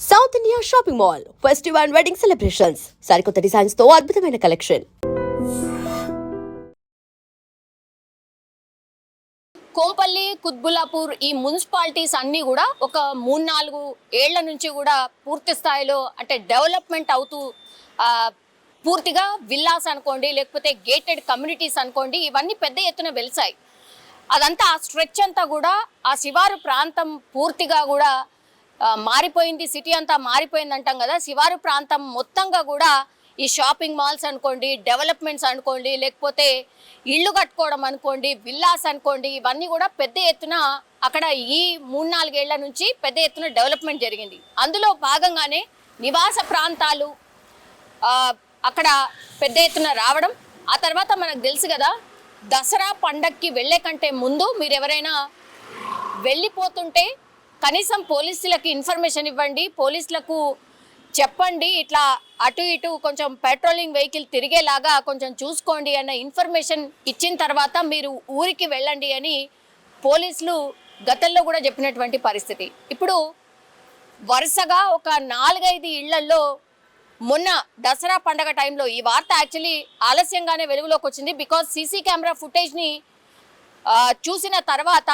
South India shopping mall festive and wedding celebrations సరికొత్త డిజైన్స్తో అద్భుతమైన కలెక్షన్ కోపల్లి కుత్బుల్లాపూర్ ఈ మున్సిపాలిటీస్ అన్నీ కూడా ఒక మూడు నాలుగు ఏళ్ళ నుంచి కూడా పూర్తి స్థాయిలో అంటే డెవలప్మెంట్ అవుతూ పూర్తిగా విల్లాస్ అనుకోండి లేకపోతే గేటెడ్ కమ్యూనిటీస్ అనుకోండి ఇవన్నీ పెద్ద ఎత్తున వెలిసాయి. అదంతా ఆ స్ట్రెచ్ అంతా కూడా ఆ శివారు ప్రాంతం పూర్తిగా కూడా మారిపోయింది సిటీ అంతా మారిపోయింది అంటాం కదా. శివారు ప్రాంతం మొత్తంగా కూడా ఈ షాపింగ్ మాల్స్ అనుకోండి డెవలప్మెంట్స్ అనుకోండి లేకపోతే ఇళ్ళు కట్టుకోవడం అనుకోండి విల్లాస్ అనుకోండి ఇవన్నీ కూడా పెద్ద ఎత్తున అక్కడ ఈ మూడు నాలుగేళ్ళ నుంచి పెద్ద ఎత్తున డెవలప్మెంట్ జరిగింది. అందులో భాగంగానే నివాస ప్రాంతాలు అక్కడ పెద్ద ఎత్తున రావడం. ఆ తర్వాత మనకు తెలుసు కదా దసరా పండక్కి వెళ్ళే కంటే ముందు మీరు ఎవరైనా వెళ్ళిపోతుంటే కనీసం పోలీసులకు ఇన్ఫర్మేషన్ ఇవ్వండి పోలీసులకు చెప్పండి ఇట్లా అటు ఇటు కొంచెం పెట్రోలింగ్ వెహికల్ తిరిగేలాగా కొంచెం చూసుకోండి అన్న ఇన్ఫర్మేషన్ ఇచ్చిన తర్వాత మీరు ఊరికి వెళ్ళండి అని పోలీసులు గతంలో కూడా చెప్పినటువంటి పరిస్థితి. ఇప్పుడు వరుసగా ఒక నాలుగైదు ఇళ్ళల్లో మొన్న దసరా పండగ టైంలో ఈ వార్త యాక్చువల్లీ ఆలస్యంగానే వెలుగులోకి వచ్చింది బికాజ్ సీసీ కెమెరా ఫుటేజ్ని చూసిన తర్వాత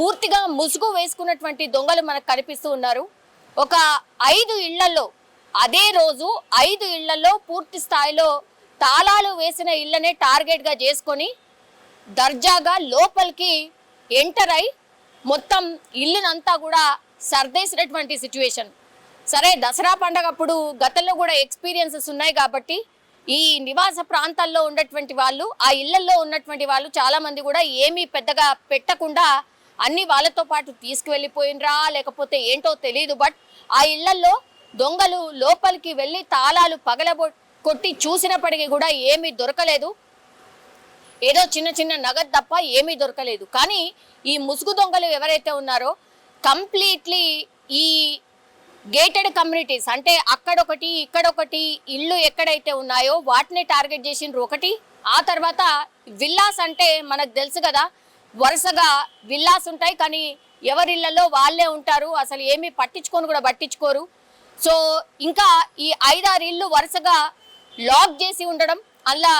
పూర్తిగా ముసుగు వేసుకున్నటువంటి దొంగలు మనకు కనిపిస్తూ ఉన్నారు. ఒక ఐదు ఇళ్ళలో అదే రోజు ఐదు ఇళ్ళలో పూర్తి స్థాయిలో తాళాలు వేసిన ఇళ్ళనే టార్గెట్గా చేసుకొని దర్జాగా లోపలికి ఎంటర్ అయి మొత్తం ఇల్లునంతా కూడా సర్దేసినటువంటి సిచ్యువేషన్ సరే దసరా పండగప్పుడు గతంలో కూడా ఎక్స్పీరియన్సెస్ ఉన్నాయి కాబట్టి ఈ నివాస ప్రాంతాల్లో ఉన్నటువంటి వాళ్ళు ఆ ఇళ్ళలో ఉన్నటువంటి వాళ్ళు చాలామంది కూడా ఏమీ పెద్దగా పెట్టకుండా అన్ని వాళ్ళతో పాటు తీసుకువెళ్ళిపోయినరా లేకపోతే ఏంటో తెలియదు బట్ ఆ ఇళ్ళలో దొంగలు లోపలికి వెళ్ళి తాళాలు పగలబొ కొట్టి చూసినప్పటికీ కూడా ఏమీ దొరకలేదు. ఏదో చిన్న చిన్న నగదు తప్ప ఏమీ దొరకలేదు. కానీ ఈ ముసుగు దొంగలు ఎవరైతే ఉన్నారో కంప్లీట్లీ ఈ గేటెడ్ కమ్యూనిటీస్ అంటే అక్కడొకటి ఇక్కడొకటి ఇల్లు ఎక్కడైతే ఉన్నాయో వాటిని టార్గెట్ చేసిండ్రు ఒకటి ఆ తర్వాత విల్లాస్ అంటే మనకు తెలుసు కదా వరుసగా విల్లాస్ ఉంటాయి కానీ ఎవరిళ్ళలో వాళ్ళే ఉంటారు. అసలు ఏమీ పట్టించుకొని కూడా పట్టించుకోరు. సో ఇంకా ఈ ఐదారు ఇల్లు వరుసగా లాక్ చేసి ఉండడం అలా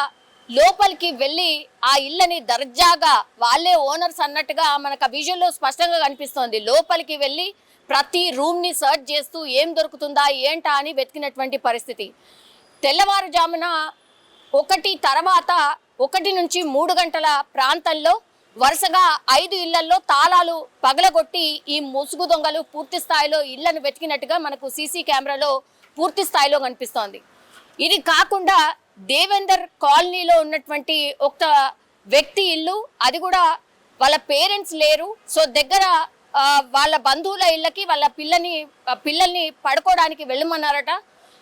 లోపలికి వెళ్ళి ఆ ఇళ్ళని దర్జాగా వాళ్ళే ఓనర్స్ అన్నట్టుగా మనకు ఆ విజువల్లో స్పష్టంగా కనిపిస్తోంది. లోపలికి వెళ్ళి ప్రతి రూమ్ని సర్చ్ చేస్తూ ఏం దొరుకుతుందా ఏంటా అని వెతికినటువంటి పరిస్థితి. తెల్లవారుజామున ఒకటి తర్వాత ఒకటి నుంచి మూడు గంటల ప్రాంతంలో వరుసగా ఐదు ఇళ్ళలో తాళాలు పగలగొట్టి ఈ ముసుగు దొంగలు పూర్తి స్థాయిలో ఇళ్ళను వెతికినట్టుగా మనకు సీసీ కెమెరాలో పూర్తి స్థాయిలో కనిపిస్తోంది. ఇది కాకుండా దేవేందర్ కాలనీలో ఉన్నటువంటి ఒక వ్యక్తి ఇల్లు అది కూడా వాళ్ళ పేరెంట్స్ లేరు. సో దగ్గర వాళ్ళ బంధువుల ఇళ్ళకి వాళ్ళ పిల్లని పిల్లల్ని పడుకోవడానికి వెళ్ళమన్నారట.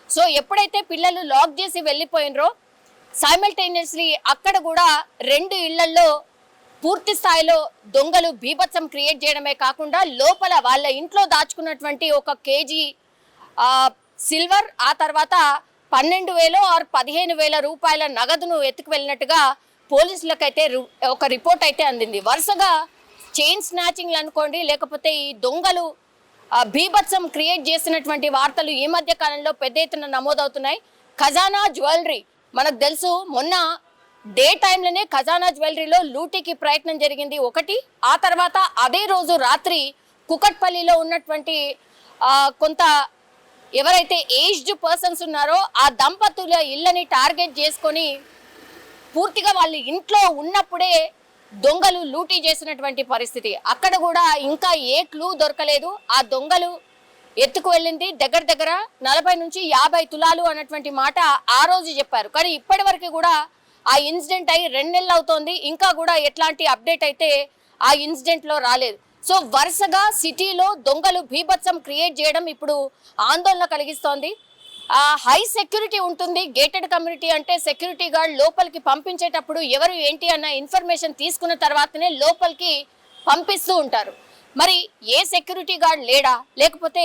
సో ఎప్పుడైతే పిల్లలు లాక్ చేసి వెళ్ళిపోయినరో సైమల్టేనియస్లీ అక్కడ కూడా రెండు ఇళ్ళల్లో పూర్తి స్థాయిలో దొంగలు బీభత్సం క్రియేట్ చేయడమే కాకుండా లోపల వాళ్ళ ఇంట్లో దాచుకున్నటువంటి ఒక కేజీ సిల్వర్ ఆ తర్వాత పన్నెండు వేలు ఆర్ పదిహేను వేల రూపాయల నగదును ఎత్తుకు వెళ్ళినట్టుగా పోలీసులకైతే రు- ఒక రిపోర్ట్ అయితే అందింది. వరుసగా చైన్ స్నాచింగ్లు అనుకోండి లేకపోతే ఈ దొంగలు బీభత్సం క్రియేట్ చేసినటువంటి వార్తలు ఈ మధ్య కాలంలో పెద్ద ఎత్తున నమోదవుతున్నాయి. ఖజానా జ్యువెలరీ మనకు తెలుసు మొన్న డే టైంలోనే ఖజానా జ్యువెలరీలో లూటీకి ప్రయత్నం జరిగింది ఒకటి. ఆ తర్వాత అదే రోజు రాత్రి కుకట్పల్లిలో ఉన్నటువంటి కొంత ఎవరైతే ఏజ్డ్ పర్సన్స్ ఉన్నారో ఆ దంపతుల ఇళ్ళని టార్గెట్ చేసుకొని పూర్తిగా వాళ్ళు ఇంట్లో ఉన్నప్పుడే దొంగలు లూటీ చేసినటువంటి పరిస్థితి. అక్కడ కూడా ఇంకా ఏ క్లూ దొరకలేదు. ఆ దొంగలు ఎత్తుకు వెళ్ళింది. దగ్గర దగ్గర నలభై నుంచి యాభై తులాలు అన్నటువంటి మాట ఆ రోజు చెప్పారు. కానీ ఇప్పటి వరకు కూడా ఆ ఇన్సిడెంట్ అయి రెండు నెలలు అవుతోంది. ఇంకా కూడా ఎట్లాంటి అప్డేట్ అయితే ఆ ఇన్సిడెంట్లో రాలేదు. సో వరుసగా సిటీలో దొంగలు భీభత్సం క్రియేట్ చేయడం ఇప్పుడు ఆందోళన కలిగిస్తోంది. హై సెక్యూరిటీ ఉంటుంది. గేటెడ్ కమ్యూనిటీ అంటే సెక్యూరిటీ గార్డ్ లోపలికి పంపించేటప్పుడు ఎవరు ఏంటి అన్న ఇన్ఫర్మేషన్ తీసుకున్న తర్వాతనే లోపలికి పంపిస్తూ ఉంటారు. మరి ఏ సెక్యూరిటీ గార్డ్ లేడా? లేకపోతే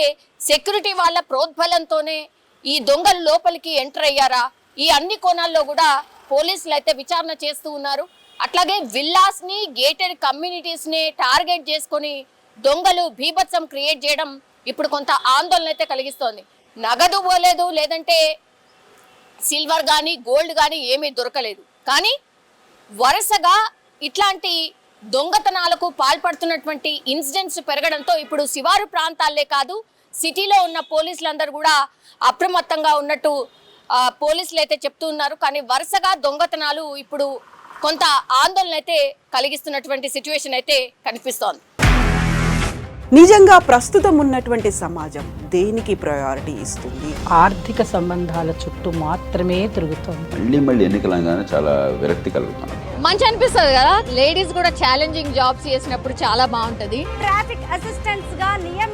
సెక్యూరిటీ వాళ్ళ ప్రోద్బలంతోనే ఈ దొంగలు లోపలికి ఎంటర్ అయ్యారా? ఈ అన్ని కోణాల్లో కూడా పోలీసులు అయితే విచారణ చేస్తూ ఉన్నారు. అట్లాగే విల్లాస్ని గేటెడ్ కమ్యూనిటీస్ని టార్గెట్ చేసుకొని దొంగలు భీభత్సం క్రియేట్ చేయడం ఇప్పుడు కొంత ఆందోళన అయితే కలిగిస్తోంది. నగదు పోలేదు లేదంటే సిల్వర్ కానీ గోల్డ్ కానీ ఏమీ దొరకలేదు. కానీ వరుసగా ఇట్లాంటి దొంగతనాలకు పాల్పడుతున్నటువంటి ఇన్సిడెంట్స్ పెరగడంతో ఇప్పుడు శివారు ప్రాంతాలే కాదు సిటీలో ఉన్న పోలీసులందరూ కూడా అప్రమత్తంగా ఉన్నట్టు పోలీసులు అయితే చెప్తూ ఉన్నారు. కానీ వరుసగా దొంగతనాలు ఇప్పుడు కొంత ఆందోళన అయితే కలిగిస్తున్నటువంటి సిచ్యువేషన్ అయితే కనిపిస్తోంది. నిజంగా ప్రస్తుతం ఉన్నటువంటి సమాజం దేనికి ప్రయారిటీ ఇస్తుంది? ఆర్థిక సంబంధాల చుట్టూ మాత్రమే తిరుగుతోంది. మళ్ళీ మళ్ళీ ఎన్నికలంగానే చాలా విరక్తి మంచి అనిపిస్తుంది కదా? లేడీస్ కూడా ఛాలెంజింగ్ జాబ్స్ చేసినప్పుడు చాలా బాగుంటది. ట్రాఫిక్ అసిస్టెంట్స్గా నియమించిన